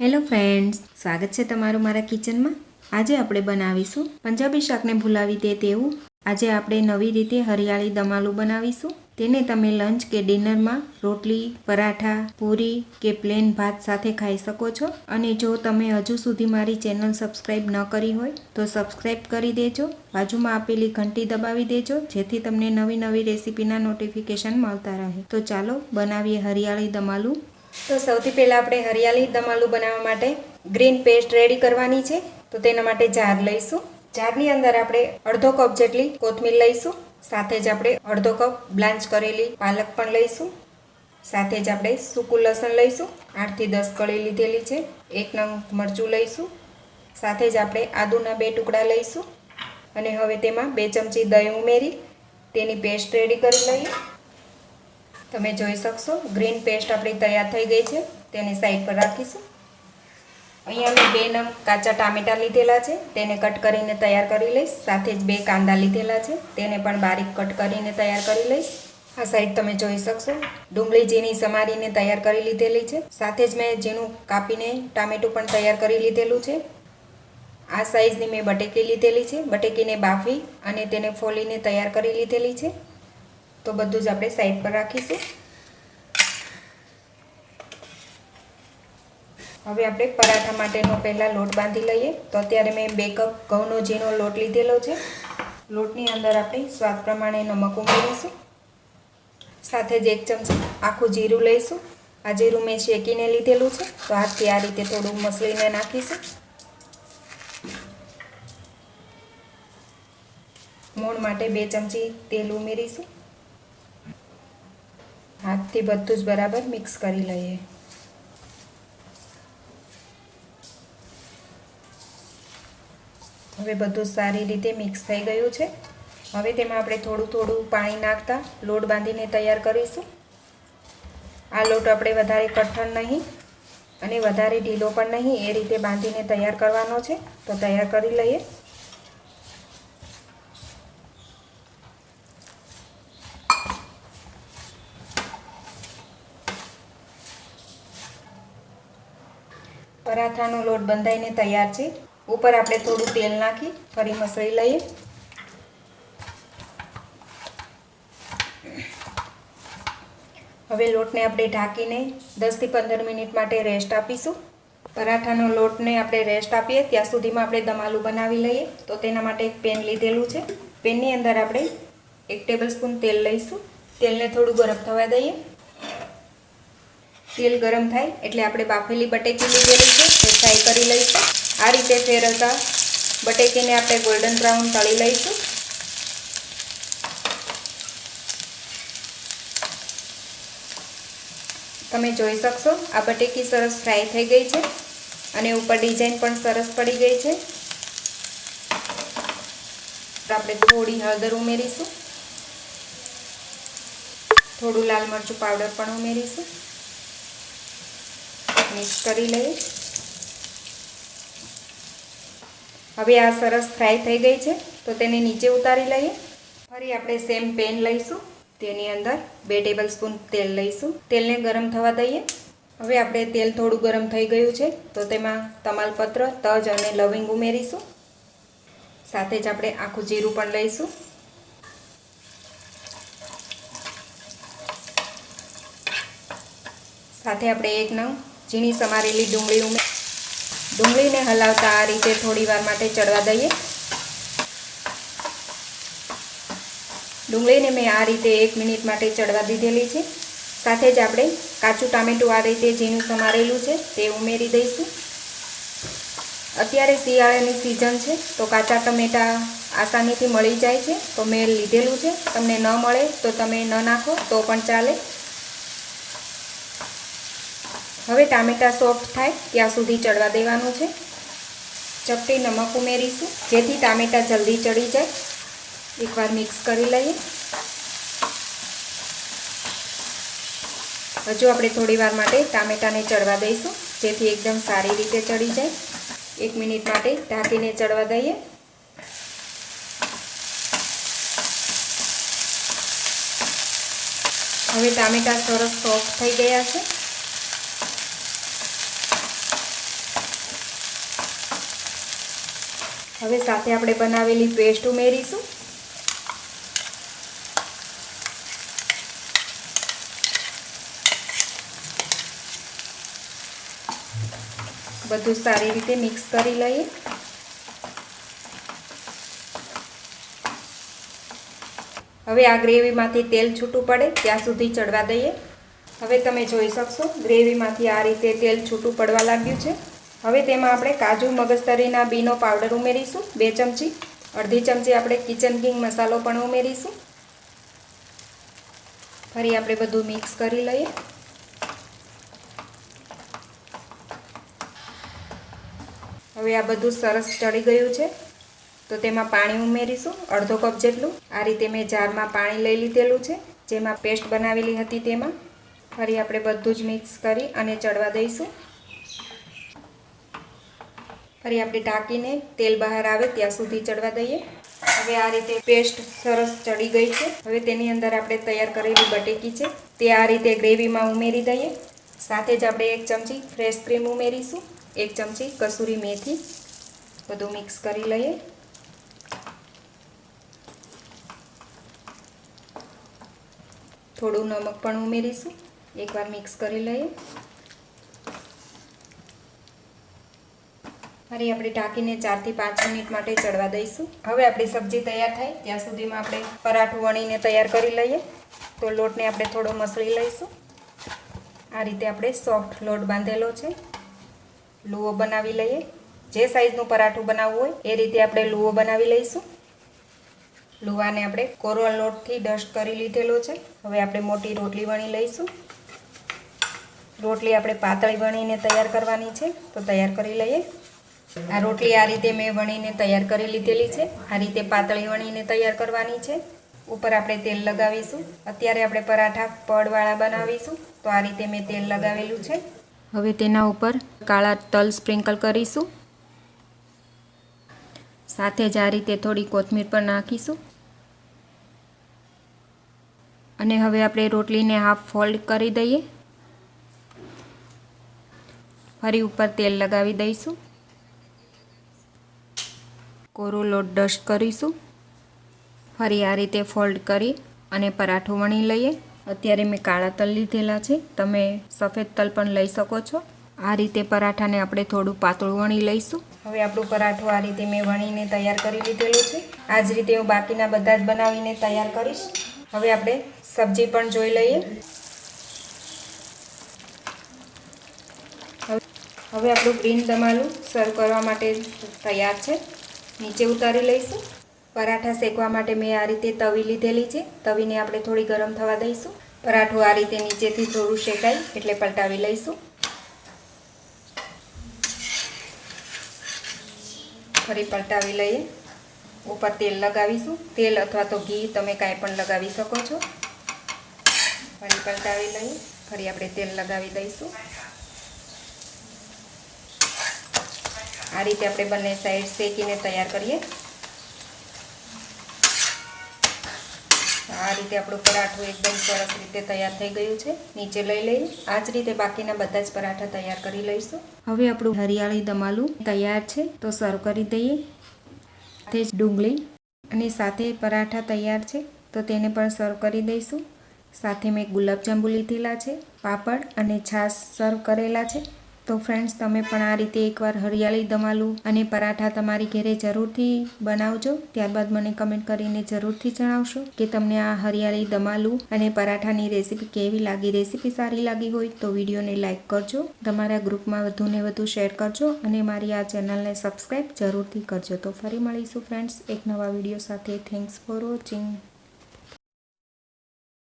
Hello friends સ્વાગત છે તમારું મારા કિચનમાં આજે આપણે બનાવીશું પંજાબી શાકને ભૂલાવી દે તેવું. આજે આપણે નવી રીતે હરિયાળી દમાલું બનાવીશું. તેને તમે લંચ કે ડિનરમાં રોટલી, પરાઠા, પૂરી કે પ્લેન ભાત સાથે ખાઈ શકો છો. અને જો તમે હજુ સુધી મારી ચેનલ સબસ્ક્રાઈબ ન કરી હોય, તો સબસ્ક્રાઈબ કરી દેજો. બાજુમાં આપેલી ઘંટી દબાવી દેજો, જેથી તમને નવી નવી રેસીપીના નોટિફિકેશન મળતા રહે. તો ચાલો બનાવીએ હરિયાળી દમાલું. તો સૌથી પહેલાં આપણે હરિયાળી દમાલું બનાવવા માટે ગ્રીન પેસ્ટ રેડી કરવાની છે. તો તેના માટે જાર લઈશું. જારની અંદર આપણે અડધો કપ જેટલી કોથમીર લઈશું. સાથે જ આપણે અડધો કપ બ્લાન્ચ કરેલી પાલક પણ લઈશું. સાથે જ આપણે સૂકું લસણ લઈશું. આઠથી દસ કળી લીધેલી છે. એક નંગ મરચું લઈશું. સાથે જ આપણે આદુના બે ટુકડા લઈશું. અને હવે તેમાં બે ચમચી દહીં ઉમેરી તેની પેસ્ટ રેડી કરી લઈએ. તમે જોઈ શકશો. ગ્રીન પેસ્ટ આપણી તૈયાર થઈ ગઈ છે. તેને સાઈડ પર રાખીશું. અહીંયા મેં બે નંગ કાચા ટામેટાં લીધેલા છે. તેને કટ કરીને તૈયાર કરી લઈશ. સાથે જ બે કાંદા લીધેલા છે. તેને પણ બારીક કટ કરીને તૈયાર કરી લઈશ. આ સાઈડ તમે જોઈ શકશો. ડુંગળી ઝીણી સમારીને તૈયાર કરી લીધેલી છે. સાથે જ મેં ઝીણું કાપીને ટામેટું પણ તૈયાર કરી લીધેલું છે. આ સાઈઝની મેં બટેકી લીધેલી છે. બટેકીને બાફી અને તેને ફોલીને તૈયાર કરી લીધેલી છે. તો બધું જ આપણે સાઈડ પર રાખીશું. હવે આપણે પરાઠા માટેનો પહેલાં લોટ બાંધી લઈએ. તો અત્યારે મેં બે કપ ઘઉંનો ઝીણો લોટ લીધેલો છે. લોટની અંદર આપણે સ્વાદ પ્રમાણે નમક ઉમેરીશું. સાથે જ એક ચમચી આખું જીરું લઈશું. આ જીરું મેં શેકીને લીધેલું છે. તો હાથથી આ રીતે થોડું મસળીને નાખીશું. મોણ માટે બે ચમચી તેલ ઉમેરીશું. હાથથી બધું જ બરાબર મિક્સ કરી લઈએ. હવે બધું સારી રીતે મિક્સ થઈ ગયું છે. હવે તેમાં આપણે થોડું થોડું પાણી નાખતા લોટ બાંધીને તૈયાર કરીશું. આ લોટ આપણે વધારે કઠણ નહીં અને વધારે ઢીલો પણ નહીં, એ રીતે બાંધીને તૈયાર કરવાનો છે. તો તૈયાર કરી લઈએ. પરાઠાનો લોટ બંધાઈને તૈયાર છે. ઉપર આપણે થોડું તેલ નાખી, ફરી મસળી લઈએ. હવે લોટને આપણે ઢાંકીને દસથી પંદર મિનિટ માટે રેસ્ટ આપીશું. પરાઠાનો લોટને આપણે રેસ્ટ આપીએ, ત્યાં સુધીમાં આપણે દમાલું બનાવી લઈએ. તો તેના માટે એક પેન લીધેલું છે. પેનની અંદર આપણે એક ટેબલ સ્પૂન તેલ લઈશું. તેલને થોડું ગરમ થવા દઈએ. તેલ ગરમ થાય એટલે આપણે બાફેલી બટેકી લીધેલી છે તે ફ્રાય કરી લઈશું. આ રીતે ફેરવતા બટેકીને આપણે ગોલ્ડન બ્રાઉન તળી લઈશું. તમે જોઈ શકશો, આ બટેકી સરસ ફ્રાય થઈ ગઈ છે અને ઉપર ડિઝાઇન પણ સરસ પડી ગઈ છે. આપણે થોડી હળદર ઉમેરીશું. થોડું લાલ મરચું પાવડર પણ ઉમેરીશું. મિક્સ કરી લઈએ હવે આ સરસ ફ્રાય થઈ ગઈ છે, તો તેને નીચે ઉતારી લઈએ. ફરી આપણે સેમ પેન લઈશું. તેની અંદર બે ટેબલ સ્પૂન તેલ લઈશું. તેલને ગરમ થવા દઈએ. હવે આપણે તેલ થોડું ગરમ થઈ ગયું છે, તો તેમાં તમાલપત્ર, તજ અને લવિંગ ઉમેરીશું. સાથે જ આપણે આખું જીરું પણ લઈશું. સાથે આપણે એક નંગ ઝીણી સમારેલી ડુંગળી ઉમે ડુંગળીને હલાવતા આ રીતે થોડી વાર માટે ચડવા દઈએ. ડુંગળીને મેં આ રીતે એક મિનિટ માટે ચડવા દીધેલી છે. સાથે જ આપણે કાચું ટામેટું આ રીતે ઝીણું સમારેલું છે તે ઉમેરી દઈશું. અત્યારે શિયાળાની સિઝન છે, તો કાચા ટમેટા આસાનીથી મળી જાય છે. તો મેં લીધેલું છે. તમને ન મળે તો તમે ન નાખો, તો પણ ચાલે. હવે ટામેટાં સોફ્ટ થાય, ત્યાં સુધી ચડવા દેવાનું છે. ચપટી નમક ઉમેરીશું, જેથી ટામેટાં જલ્દી ચડી જાય. એકવાર મિક્સ કરી લઈએ. હજુ આપણે થોડી વાર માટે ટામેટાને ચડવા દઈશું, જેથી એકદમ સારી રીતે ચડી જાય. એક મિનિટ માટે ઢાંકીને ચડવા દઈએ. હવે ટામેટાં સરસ સોફ્ટ થઈ ગયા છે. હવે સાથે આપણે બનાવેલી પેસ્ટ ઉમેરીશું. બધું સારી રીતે મિક્સ કરી લઈએ. હવે આ ગ્રેવીમાંથી તેલ છૂટું પડે, ત્યાં સુધી ચડવા દઈએ. હવે તમે જોઈ શકશો, ગ્રેવીમાંથી આ રીતે તેલ છૂટું પડવા લાગ્યું છે. હવે તેમાં આપણે કાજુ મગજતરીના બીનો પાવડર ઉમેરીશું, બે ચમચી, અડધી ચમચી આપણે કિચન કિંગ મસાલો પણ ઉમેરીશું. ફરી આપણે બધું મિક્સ કરી લઈએ. હવે આ બધું સરસ ચડી ગયું છે, તો તેમાં પાણી ઉમેરીશું, અડધો કપ જેટલું. આ રીતે મેં જારમાં પાણી લઈ લીધેલું છે, જેમાં પેસ્ટ બનાવેલી હતી તેમાં. ફરી આપણે બધું જ મિક્સ કરી અને ચડવા દઈશું. ફરી આપણે ઢાંકીને તેલ બહાર આવે ત્યાં સુધી ચડવા દઈએ. હવે આ રીતે પેસ્ટ સરસ ચડી ગઈ છે. હવે તેની અંદર આપણે તૈયાર કરેલી બટેકી છે તે આ રીતે ગ્રેવીમાં ઉમેરી દઈએ. સાથે જ આપણે એક ચમચી ફ્રેશ ક્રીમ ઉમેરીશું. એક ચમચી કસૂરી મેથી બધું મિક્સ કરી લઈએ. થોડું નમક પણ ઉમેરીશું. એકવાર મિક્સ કરી લઈએ. ફરી આપણે ઢાંકીને ચારથી પાંચ મિનિટ માટે ચડવા દઈશું. હવે આપણી સબ્જી તૈયાર થાય. ત્યાં સુધીમાં આપણે પરાઠું વણીને તૈયાર કરી લઈએ. તો લોટને આપણે થોડો મસળી લઈશું. આ રીતે આપણે સોફ્ટ લોટ બાંધેલો છે. લુઓ બનાવી લઈએ. જે સાઈઝનું પરાઠું બનાવવું હોય, એ રીતે આપણે લુઓ બનાવી લઈશું. લુવાને આપણે કોરો લોટથી ડસ્ટ કરી લીધેલો છે. હવે આપણે મોટી રોટલી વણી લઈશું. રોટલી આપણે પાતળી વણીને તૈયાર કરવાની છે. તો તૈયાર કરી લઈએ. આ રોટલી આ રીતે મેં વણીને તૈયાર કરી લીધેલી છે. આ રીતે પાતળી વણીને તૈયાર કરવાની છે. ઉપર આપણે તેલ લગાવીશું. અત્યારે આપણે પરાઠા પડવાળા બનાવીશું. તો આ રીતે મેં તેલ લગાવેલું છે. હવે તેના ઉપર કાળા તલ સ્પ્રિંકલ કરીશું. સાથે જ આ રીતે થોડી કોથમીર પણ નાખીશું. અને હવે આપણે રોટલીને હાફ ફોલ્ડ કરી દઈએ. ફરી ઉપર તેલ લગાવી દઈશું. કોરો લોટ ડસ્ટ કરીશું. ફરી આ રીતે ફોલ્ડ કરી અને પરાઠું વણી લઈએ. અત્યારે મેં કાળા તલ લીધેલા છે. તમે સફેદ તલ પણ લઈ શકો છો. આ રીતે પરાઠાને આપણે થોડું પાતળું વણી લઈશું. હવે આપણું પરાઠું આ રીતે મેં વણીને તૈયાર કરી લીધેલું છે. આ જ રીતે હું બાકીના બધા જ બનાવીને તૈયાર કરીશ. હવે આપણે સબ્જી પણ જોઈ લઈએ. હવે આપણું ગ્રીન દમાલું સર્વ કરવા માટે તૈયાર છે. નીચે ઉતારી લઈશું. પરાઠા શેકવા માટે મેં આ રીતે તવી લીધેલી છે. તવીને આપણે થોડી ગરમ થવા દઈશું. પરાઠું આ રીતે નીચેથી થોડું શેકાય એટલે પલટાવી લઈશું. ફરી પલટાવી લઈએ. ઉપર તેલ લગાવીશું. તેલ અથવા તો ઘી તમે કાંઈ પણ લગાવી શકો છો. ફરી પલટાવી લઈએ. ફરી આપણે તેલ લગાવી દઈશું. આ રીતે આપણે બંને સાઈડ શેકીને તૈયાર કરીએ. આ રીતે આપણું પરાઠું એકદમ સરસ રીતે તૈયાર થઈ ગયું છે. નીચે લઈ લઈએ. આ જ રીતે બાકીના બધા જ પરાઠા તૈયાર કરી લઈશું. હવે આપણું હરિયાળી દમાલું તૈયાર છે, તો સર્વ કરી દઈએ. સાથે જ ડુંગળી અને સાથે પરાઠા તૈયાર છે, તો તેને પણ સર્વ કરી દઈશું. સાથે મેં ગુલાબજાંબુ લીધેલા છે, પાપડ અને છાશ સર્વ કરેલા છે. તો ફ્રેન્ડ્સ તમે પણ આ રીતે એકવાર હરિયાળી દમાલું અને પરાઠા તમારી ઘરે જરૂરથી બનાવજો. ત્યારબાદ મને કમેન્ટ કરીને જરૂરથી જણાવશો કે તમને આ હરિયાળી દમાલું અને પરાઠાની રેસીપી કેવી લાગી? રેસીપી સારી લાગી હોય તો વિડીયોને લાઇક કરજો. તમારા ગ્રુપમાં વધુને વધુ શેર કરજો અને મારી આ ચેનલને સબસ્ક્રાઈબ જરૂરથી કરજો. તો ફરી મળીશું ફ્રેન્ડ્સ એક નવા વીડિયો સાથે. Thanks for watching